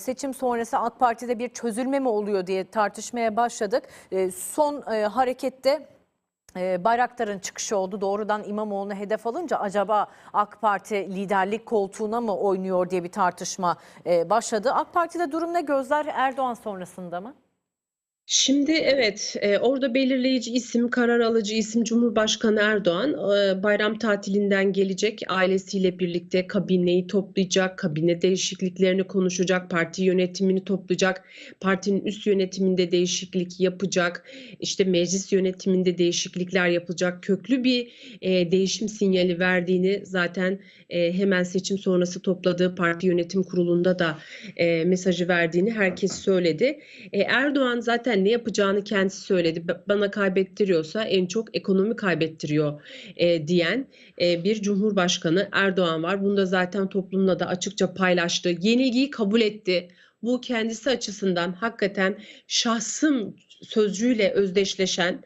Seçim sonrası AK Parti'de bir çözülme mi oluyor diye tartışmaya başladık. E, Son e, harekette e, Bayraktar'ın çıkışı oldu. Doğrudan İmamoğlu'nu hedef alınca acaba AK Parti liderlik koltuğuna mı oynuyor diye bir tartışma e, başladı. AK Parti'de durum ne? Gözler Erdoğan sonrasında mı? Şimdi evet e, orada belirleyici isim, karar alıcı isim Cumhurbaşkanı Erdoğan e, bayram tatilinden gelecek ailesiyle birlikte kabineyi toplayacak, kabine değişikliklerini konuşacak, parti yönetimini toplayacak, partinin üst yönetiminde değişiklik yapacak, işte meclis yönetiminde değişiklikler yapılacak, köklü bir e, değişim sinyali verdiğini zaten e, hemen seçim sonrası topladığı parti yönetim kurulunda da e, mesajı verdiğini herkes söyledi. E, Erdoğan zaten ne yapacağını kendisi söyledi. Ba- Bana kaybettiriyorsa en çok ekonomi kaybettiriyor e, diyen e, bir cumhurbaşkanı Erdoğan var. Bunu da zaten toplumla da açıkça paylaştı. Yenilgiyi kabul etti. Bu kendisi açısından hakikaten şahsım sözcüğüyle özdeşleşen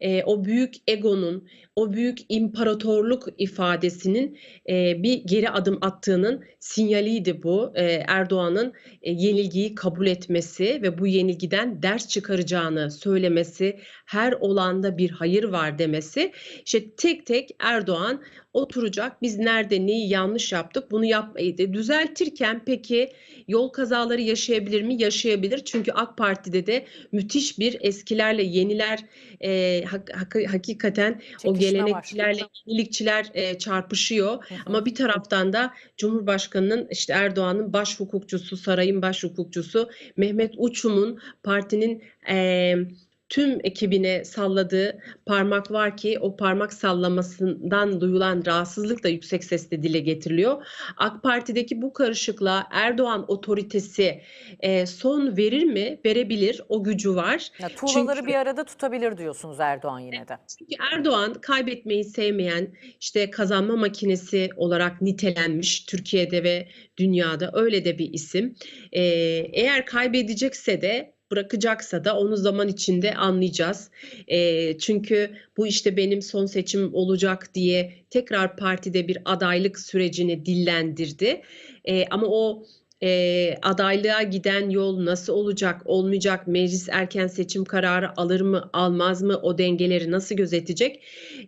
e, o büyük egonun, o büyük imparatorluk ifadesinin e, bir geri adım attığının sinyaliydi bu. E, Erdoğan'ın e, yenilgiyi kabul etmesi ve bu yenilgiden ders çıkaracağını söylemesi, her olanda bir hayır var demesi. İşte tek tek Erdoğan oturacak. Biz nerede neyi yanlış yaptık bunu yapmayı da düzeltirken peki yol kazaları yaşayabilir mi? Yaşayabilir. Çünkü AK Parti'de de müthiş bir eskilerle yeniler e, hak- hak- hakikaten o Çekişme var. Gelenekçilerle yenilikçiler e, çarpışıyor. Hı hı. Ama bir taraftan da Cumhurbaşkanı'nın işte Erdoğan'ın baş hukukçusu, sarayın baş hukukçusu Mehmet Uçum'un partinin eee, tüm ekibine salladığı parmak var ki o parmak sallamasından duyulan rahatsızlık da yüksek sesle dile getiriliyor. AK Parti'deki bu karışıklığa Erdoğan otoritesi eee, son verir mi? Verebilir. O gücü var. Ya, tuğlaları Çünkü- bir arada tutabilir diyorsunuz Erdoğan yine de. Çünkü Erdoğan kaybetmeyi sevmeyen, işte kazanma makinesi olarak nitelenmiş Türkiye'de ve dünyada öyle de bir isim. Ee, eğer kaybedecekse de bırakacaksa da onu zaman içinde anlayacağız. Ee, çünkü bu işte benim son seçim olacak diye tekrar partide bir adaylık sürecini dillendirdi. Ee, ama o e, adaylığa giden yol nasıl olacak, olmayacak, meclis erken seçim kararı alır mı, almaz mı, o dengeleri nasıl gözetecek?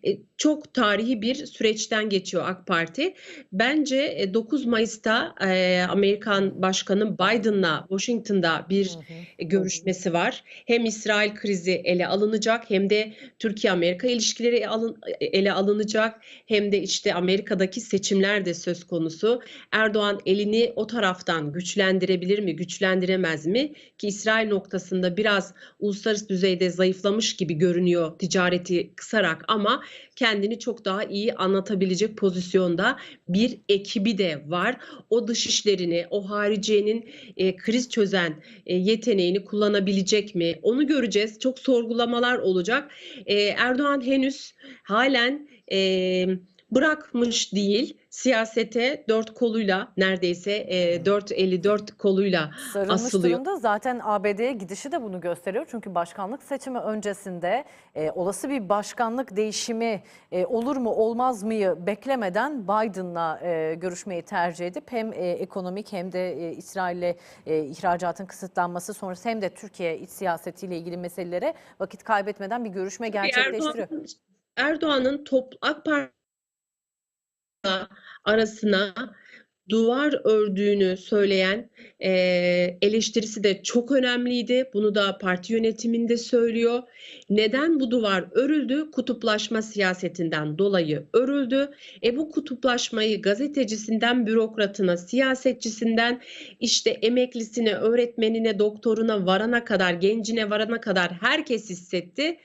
E, çok tarihi bir süreçten geçiyor AK Parti. Bence e, 9 Mayıs'ta e, Amerikan Başkanı Biden'la Washington'da bir Hı hı. görüşmesi var. Hem İsrail krizi ele alınacak hem de Türkiye-Amerika ilişkileri alın, ele alınacak hem de işte Amerika'daki seçimler de söz konusu. Erdoğan elini o taraftan güçlendirebilir mi, güçlendiremez mi? Ki İsrail noktasında biraz uluslararası düzeyde zayıflamış gibi görünüyor ticareti kısarak ama kendini çok daha iyi anlatabilecek pozisyonda bir ekibi de var. O dış işlerini, o hariciyenin e, kriz çözen e, yeteneğini kullanabilecek mi? Onu göreceğiz. Çok sorgulamalar olacak. E, Erdoğan henüz halen e, bırakmış değil. Siyasete dört koluyla neredeyse e, 4.54 koluyla Sarılmış asılıyor. durumda zaten ABD'ye gidişi de bunu gösteriyor. Çünkü başkanlık seçimi öncesinde e, olası bir başkanlık değişimi e, olur mu olmaz mıyı beklemeden Biden'la e, görüşmeyi tercih edip hem e, ekonomik hem de e, İsrail'le e, ihracatın kısıtlanması sonrası hem de Türkiye iç siyasetiyle ilgili meselelere vakit kaybetmeden bir görüşme gerçekleştiriyor. Erdoğan'ın Erdoğan'ın top AK Parti arasına duvar ördüğünü söyleyen e, eleştirisi de çok önemliydi. Bunu da parti yönetiminde söylüyor. Neden bu duvar örüldü? Kutuplaşma siyasetinden dolayı örüldü. E bu kutuplaşmayı gazetecisinden bürokratına, siyasetçisinden işte emeklisine, öğretmenine, doktoruna varana kadar, gencine varana kadar herkes hissetti.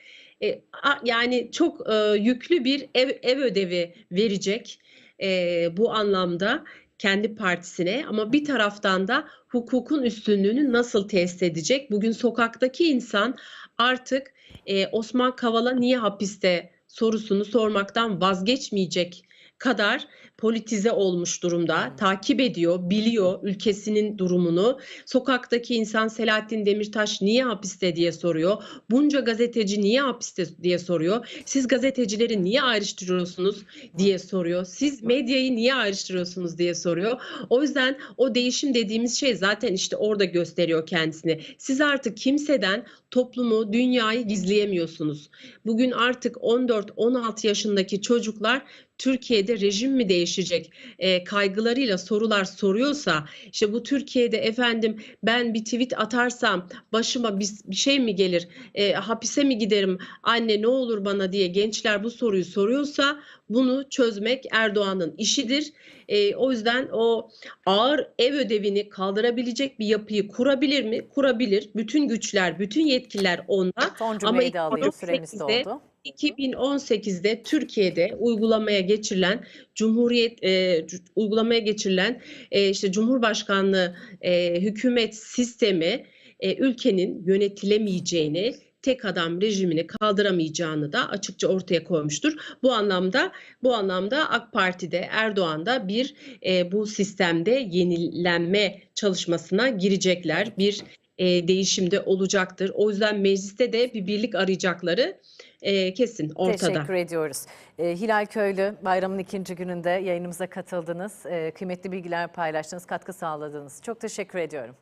E, a- yani çok e, yüklü bir ev, ev ödevi verecek e, bu anlamda kendi partisine ama bir taraftan da hukukun üstünlüğünü nasıl tesis edecek? Bugün sokaktaki insan artık e, Osman Kavala niye hapiste sorusunu sormaktan vazgeçmeyecek kadar politize olmuş durumda. Takip ediyor, biliyor ülkesinin durumunu. Sokaktaki insan Selahattin Demirtaş niye hapiste diye soruyor. Bunca gazeteci niye hapiste diye soruyor. Siz gazetecileri niye ayrıştırıyorsunuz diye soruyor. Siz medyayı niye ayrıştırıyorsunuz diye soruyor. O yüzden o değişim dediğimiz şey zaten işte orada gösteriyor kendisini. Siz artık kimseden toplumu, dünyayı gizleyemiyorsunuz. Bugün artık 14-16 yaşındaki çocuklar Türkiye'de rejim mi değişecek e, kaygılarıyla sorular soruyorsa işte bu Türkiye'de efendim ben bir tweet atarsam başıma bir, bir şey mi gelir E, hapise mi giderim anne ne olur bana diye gençler bu soruyu soruyorsa bunu çözmek Erdoğan'ın işidir. E, o yüzden o ağır ev ödevini kaldırabilecek bir yapıyı kurabilir mi? Kurabilir. Bütün güçler, bütün yetkiler onda. Son Ama cümleyi de alayım süremiz 2018'de doldu. 2018'de Türkiye'de uygulamaya geçirilen Cumhuriyet e, uygulamaya geçirilen e, işte Cumhurbaşkanlığı e, hükümet sistemi e, ülkenin yönetilemeyeceğini tek adam rejimini kaldıramayacağını da açıkça ortaya koymuştur. Bu anlamda bu anlamda AK Parti'de Erdoğan'da bir e, bu sistemde yenilenme çalışmasına girecekler. Bir e, değişimde olacaktır. O yüzden mecliste de bir birlik arayacakları e, kesin ortada. Teşekkür ediyoruz. Ee, Hilal Köylü bayramın ikinci gününde yayınımıza katıldınız. Ee, kıymetli bilgiler paylaştınız, katkı sağladınız. Çok teşekkür ediyorum.